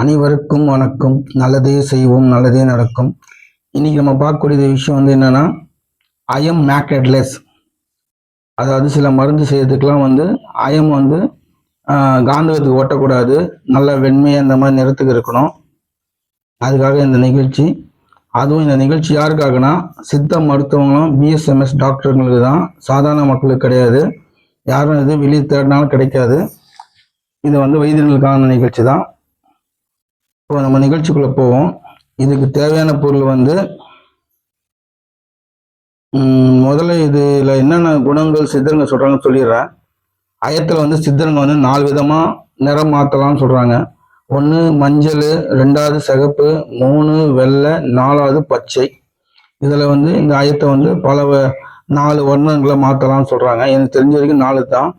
அனைவருக்கும் வணக்கம். நல்லதே செய்வோம் நல்லதே நடக்கும். இன்னைக்கு நம்ம பார்க்கக்கூடிய விஷயம் வந்து என்னன்னா அயம் மேக்கட்லெஸ் அதாவது சில மருந்து செய்யறதுக்கெல்லாம் வந்து அயம் வந்து காந்தகத்துக்கு ஓட்டக்கூடாது. நல்ல வெண்மையாக இந்த மாதிரி நிறத்துக்கு இருக்கணும். அதுக்காக இந்த நிகழ்ச்சி. அதுவும் இந்த நிகழ்ச்சி யாருக்காகனா சித்த மருத்துவங்களும் பிஎஸ்எம்எஸ் டாக்டருங்களுக்கு தான். சாதாரண மக்களுக்கு கிடையாது. யாரும் இது வெளியே தேடினாலும் கிடைக்காது. இது வந்து வைத்தியர்களுக்கான நிகழ்ச்சி தான். இப்போ நம்ம நிகழ்ச்சிக்குள்ளே போவோம். இதுக்கு தேவையான பொருள் வந்து முதல்ல இதில் என்னென்ன குணங்கள் சித்தருங்க சொல்கிறாங்கன்னு சொல்லிடுறேன். அயத்தில் வந்து சித்தருங்க வந்து நாலு விதமாக நிறம் மாற்றலாம்னு சொல்கிறாங்க ஒன்று மஞ்சள் ரெண்டாவது சிகப்பு மூணு வெள்ளை நாலாவது பச்சை. இதில் வந்து இந்த அயத்தை வந்து பல வ- நாலு வர்ணங்களை மாற்றலாம்னு சொல்கிறாங்க எனக்கு தெரிஞ்ச வரைக்கும் நாலு தான்.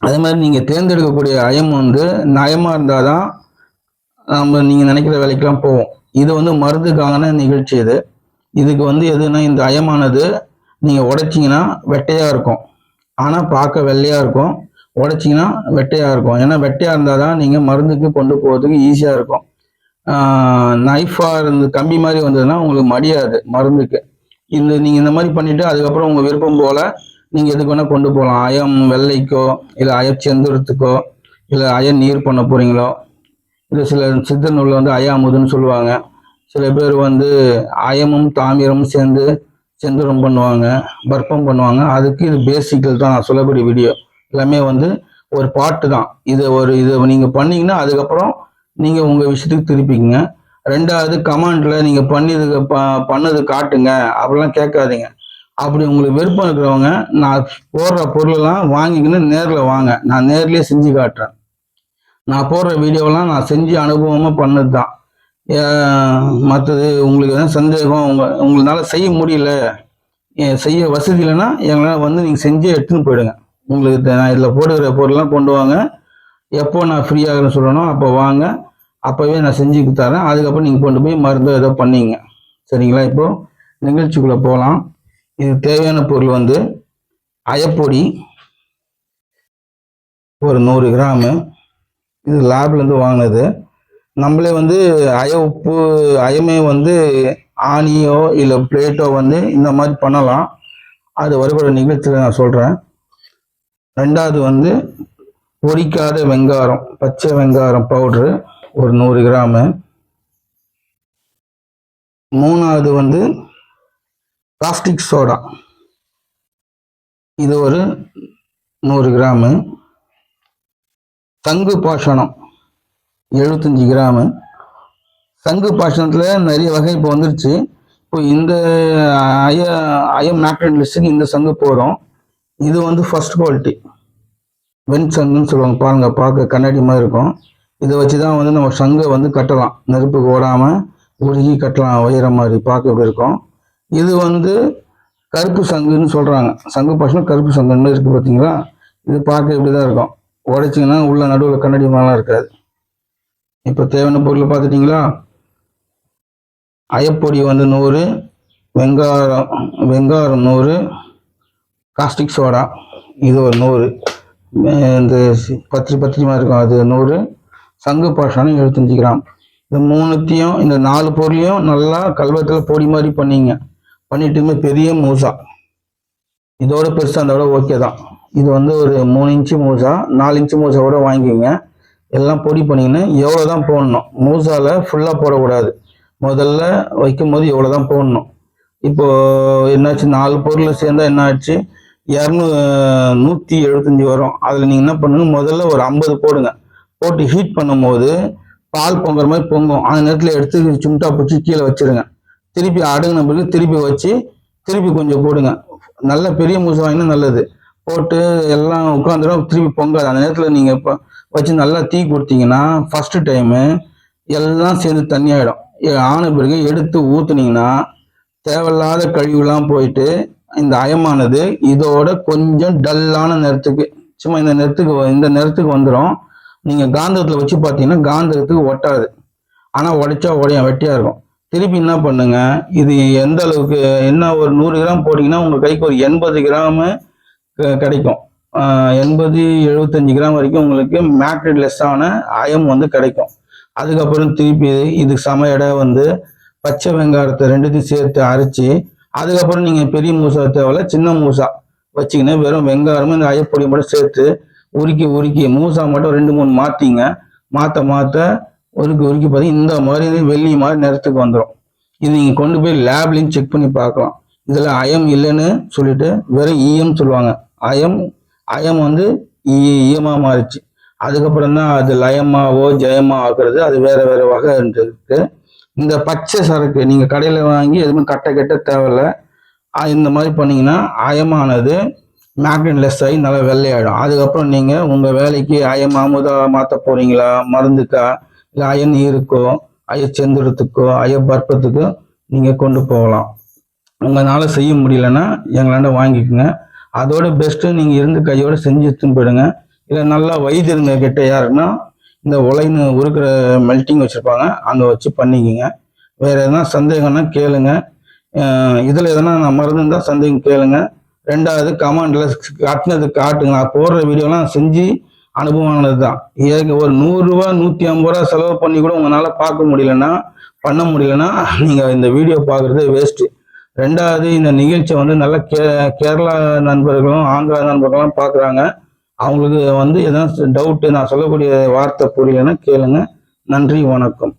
அதே மாதிரி நீங்கள் தேர்ந்தெடுக்கக்கூடிய அயம் வந்து நயமாக இருந்தால் தான் நம்ம நீங்கள் நினைக்கிற வேலைக்கெல்லாம் போவோம். இது வந்து மருந்துக்கான நிகழ்ச்சி இது. இதுக்கு வந்து எதுனா இந்த அயமானது நீங்கள் உடைச்சிங்கன்னா வெட்டையாக இருக்கும். ஆனால் பார்க்க வெள்ளையாக இருக்கும். உடைச்சிங்கன்னா வெட்டையாக இருக்கும். ஏன்னா வெட்டையாக இருந்தால் தான் நீங்கள் மருந்துக்கு கொண்டு போகிறதுக்கு ஈஸியாக இருக்கும். நைஃபாக இருந்து கம்பி மாதிரி வந்ததுன்னா உங்களுக்கு மடியாது மருந்துக்கு. இந்த நீங்கள் இந்த மாதிரி பண்ணிவிட்டு அதுக்கப்புறம் உங்கள் விருப்பம் போல் நீங்கள் எதுக்கு வேணால் கொண்டு போகலாம் அயம் வெள்ளைக்கோ இல்லை அய செந்துரத்துக்கோ இல்லை அய நீர் பண்ண போகிறீங்களோ இல்லை சில சித்த நூலில் வந்து அயாமுதுன்னு சொல்லுவாங்க. சில பேர் வந்து அயமும் தாமிரமும் சேர்ந்து செந்தரம் பண்ணுவாங்க பர்ப்பம் பண்ணுவாங்க. அதுக்கு இது பேசிக்கல் தான் நான் சொல்லக்கூடிய வீடியோ எல்லாமே வந்து ஒரு பாட்டு தான். இது ஒரு இதை நீங்கள் பண்ணிங்கன்னா அதுக்கப்புறம் நீங்கள் உங்கள் விஷயத்துக்கு திருப்பிக்கங்க. ரெண்டாவது கமாண்டில் நீங்கள் பண்ணியதுக்கு ப பண்ணது காட்டுங்க. அப்படிலாம் கேட்காதீங்க. அப்படி உங்களுக்கு விருப்பம் இருக்கிறவங்க நான் போடுற பொருளெல்லாம் வாங்கிக்கின்னு நேரில் வாங்க. நான் நேர்லேயே செஞ்சு காட்டுறேன். நான் போடுற வீடியோவெல்லாம் நான் செஞ்சு அனுபவமாக பண்ணது தான் மற்றது உங்களுக்கு எதாவது சந்தேகம் உங்க உங்களால செய்ய முடியல ஏன் செய்ய வசதி இல்லைன்னா எங்களால் வந்து நீங்கள் செஞ்சு எடுத்துன்னு போயிடுங்க. உங்களுக்கு நான் இதில் போடுகிற பொருள்லாம் கொண்டு வாங்க. எப்போ நான் ஃப்ரீயாகிறேன்னு சொல்லணும் அப்போ வாங்க. அப்போவே நான் செஞ்சு தரேன் அதுக்கப்புறம் நீங்கள் கொண்டு போய் மருந்து ஏதோ பண்ணிங்க. சரிங்களா? இப்போது நிகழ்ச்சிக்குள்ளே போகலாம். இது தேவையான பொருள் வந்து அயப்பொடி. ஒரு நூறு கிராமு. இது லேப்லேருந்து வாங்கினது. நம்மளே வந்து அய உப்பு அயமே வந்து ஆணியோ இல்லை பிளேட்டோ வந்து இந்த மாதிரி பண்ணலாம். அது வருகிற நிகழ்ச்சியில் நான் சொல்கிறேன் ரெண்டாவது வந்து பொரிக்காத வெங்காரம் பச்சை வெங்காரம் பவுட்ரு ஒரு நூறு கிராமு. மூணாவது வந்து பிளாஸ்டிக் சோடா இது ஒரு நூறு கிராமு. சங்கு பாஷணம். எழுபத்தஞ்சி கிராமு. சங்கு பாஷணத்தில் நிறைய வகை இப்போ வந்துருச்சு. இப்போ இந்த அய அயம் நாட்டன் லிஸ்ட்டுக்கு இந்த சங்கு போகிறோம் இது வந்து ஃபர்ஸ்ட் குவாலிட்டி வெண் சங்குன்னு சொல்லுவாங்க. பாருங்க பார்க்க கண்ணாடி மாதிரி இருக்கும். இதை வச்சு தான் வந்து நம்ம சங்கை வந்து கட்டலாம். நெருப்புக்கு ஓடாமல் உருகி கட்டலாம். வயிற மாதிரி பார்க்க இப்படி இருக்கும். இது வந்து கருப்பு சங்குன்னு சொல்கிறாங்க சங்கு பாஷணம் கருப்பு சங்குன்னு இருக்குது பார்த்தீங்களா இது பார்க்க இப்படி தான் இருக்கும். உடைச்சிங்கன்னா உள்ள நடுவில் கண்ணாடி மாதிரிலாம் இருக்காது. இப்போ தேவையான பொருள் பார்த்துட்டிங்களா? அயப்பொடி வந்து நூறு வெங்காரம் வெங்காரம் நூறு காஸ்டிக் சோடா இது ஒரு நூறு. இந்த பத்திரி பத்திரிமா இருக்கும் அது நூறு. சங்கு பாஷானம் எழுபத்தஞ்சு கிராம். இந்த மூணுத்தையும் இந்த நாலு பொருளையும் நல்லா கல்வத்தில் பொடி மாதிரி பண்ணிங்க. பண்ணிட்டுமே பெரிய மூசா. இதோட பெருசாக இருந்தோட ஓகே தான். இது வந்து ஒரு மூணு இன்ச்சு மூசா நாலு இன்ச்சு மூசா கூட வாங்கிக்கோங்க. எல்லாம் பொடி பண்ணிங்கன்னா எவ்வளோ தான் போடணும். மூசாவில் ஃபுல்லாக போடக்கூடாது. முதல்ல வைக்கும் போது எவ்வளோ தான் போடணும். இப்போது என்னாச்சு? நாலு பொருள் சேர்ந்தால் என்ன ஆச்சு? இரநூ நூற்றி எழுபத்தஞ்சி வரும். அதில் நீங்கள் என்ன பண்ணுங்க முதல்ல ஒரு ஐம்பது போடுங்க. போட்டு ஹீட் பண்ணும்போது பால் பொங்குற மாதிரி பொங்கும். அந்த நேரத்தில் எடுத்து சும்டா பிடிச்சி கீழே வச்சிருங்க. திருப்பி அடுங்கின பிறகு திருப்பி வச்சு திருப்பி கொஞ்சம் போடுங்க. நல்ல பெரிய மூசை வாங்கினா நல்லது. போட்டு எல்லாம் உட்காந்துடும் திருப்பி பொங்காது. அந்த நேரத்தில் நீங்கள் இப்போ வச்சு நல்லா தீ கொடுத்தீங்கன்னா ஃபஸ்ட்டு டைமு எல்லாம் சேர்ந்து தண்ணி ஆகிடும் ஆன பிறகு எடுத்து ஊற்றுனீங்கன்னா தேவையில்லாத கழிவுலாம் போயிட்டு இந்த அயமானது இதோட கொஞ்சம் டல்லான நேரத்துக்கு சும்மா இந்த நேரத்துக்கு இந்த நேரத்துக்கு வந்துடும் நீங்கள் காந்தகத்தில் வச்சு பார்த்தீங்கன்னா காந்தகத்துக்கு ஒட்டாது. ஆனால் உடைச்சா உடையும் வெட்டியாக இருக்கும். திருப்பி என்ன பண்ணுங்க? இது எந்த அளவுக்கு என்ன ஒரு நூறு கிராம் போட்டிங்கன்னா உங்கள் கைக்கு ஒரு எண்பது கிராமு கிடைக்கும். எண்பது எழுபத்தஞ்சு கிராம் வரைக்கும் உங்களுக்கு மேக்னெட் லெஸ்ஸான அயம் வந்து கிடைக்கும். அதுக்கப்புறம் திருப்பி இது சம எடை வந்து பச்சை வெங்காயத்தை ரெண்டுத்தையும் சேர்த்து அரைச்சி அதுக்கப்புறம் நீங்கள் பெரிய மூசா தேவையில்ல சின்ன மூசா வச்சிங்கன்னா வெறும் வெங்காயமும் இந்த ஐயப்பொடி மட்டும் சேர்த்து உருக்கி உருக்கி மூசா மட்டும் ரெண்டு மூணு மாற்றிங்க மாற்ற மாற்ற உருக்கி உருக்கி பார்த்தீங்கன்னா இந்த மாதிரி வெள்ளி மாதிரி நிறத்துக்கு வந்துடும் இது நீங்கள் கொண்டு போய் லேப்லையும் செக் பண்ணி பார்க்கலாம். இதில் அயம் இல்லைன்னு சொல்லிட்டு வெறும் ஈயம் சொல்லுவாங்க. அயம் அயம் வந்து ஈயமாக மாறிச்சு. அதுக்கப்புறம் தான் அது லயமாவோ ஜெயமா ஆக்குறது அது வேற வேற வகை இருக்கு. இந்த பச்சை சரக்கு நீங்கள் கடையில் வாங்கி எதுவுமே கட்ட கட்ட தேவையில்ல. இந்த மாதிரி பண்ணிங்கன்னா அயமானது மேக்னெட் லெஸ் ஆகி நல்லா வெள்ளையாயிடும் அதுக்கப்புறம் நீங்கள் உங்கள் வேலைக்கு அயம் அமுதா மாற்ற போகிறீங்களா மருந்துக்கா? இல்லை அயன் இருக்கோ? அய செந்துரத்துக்கோ அய பர்ப்பத்துக்கோ நீங்கள் கொண்டு போகலாம். உங்களால் செய்ய முடியலன்னா எங்களாண்ட வாங்கிக்கோங்க. அதோட பெஸ்ட்டு நீங்கள் இருந்து கையோடு செஞ்சு எடுத்துன்னு போயிடுங்க. இல்லை நல்லா வைத்திருங்க கிட்ட யாருன்னா இந்த உலைன்னு உருக்கிற மெல்ட்டிங் வச்சுருப்பாங்க. அங்கே வச்சு பண்ணிக்கோங்க. வேறு எதனா சந்தேகம்னா கேளுங்க. இதில் எதனா நான் மருந்து இருந்தால் சந்தேகம் கேளுங்க. ரெண்டாவது கமெண்டில் காட்டினது காட்டுங்க. நான் போடுற வீடியோலாம் செஞ்சு அனுபவமானது தான் ஏங்க ஒரு நூறுரூவா நூற்றி ஐம்பது ரூபா செலவு பண்ணி கூட உங்களால் பார்க்க முடியலன்னா பண்ண முடியலன்னா நீங்கள் இந்த வீடியோ பார்க்குறது வேஸ்ட்டு ரெண்டாவது இந்த நிகழ்ச்சியை வந்து நல்ல கே கேரளா நண்பர்களும் ஆந்திரா நண்பர்களும் பார்க்குறாங்க. அவங்களுக்கு வந்து எதாவது டவுட்டு நான் சொல்லக்கூடிய வார்த்தை புரியலைன்னா கேளுங்க. நன்றி வணக்கம்.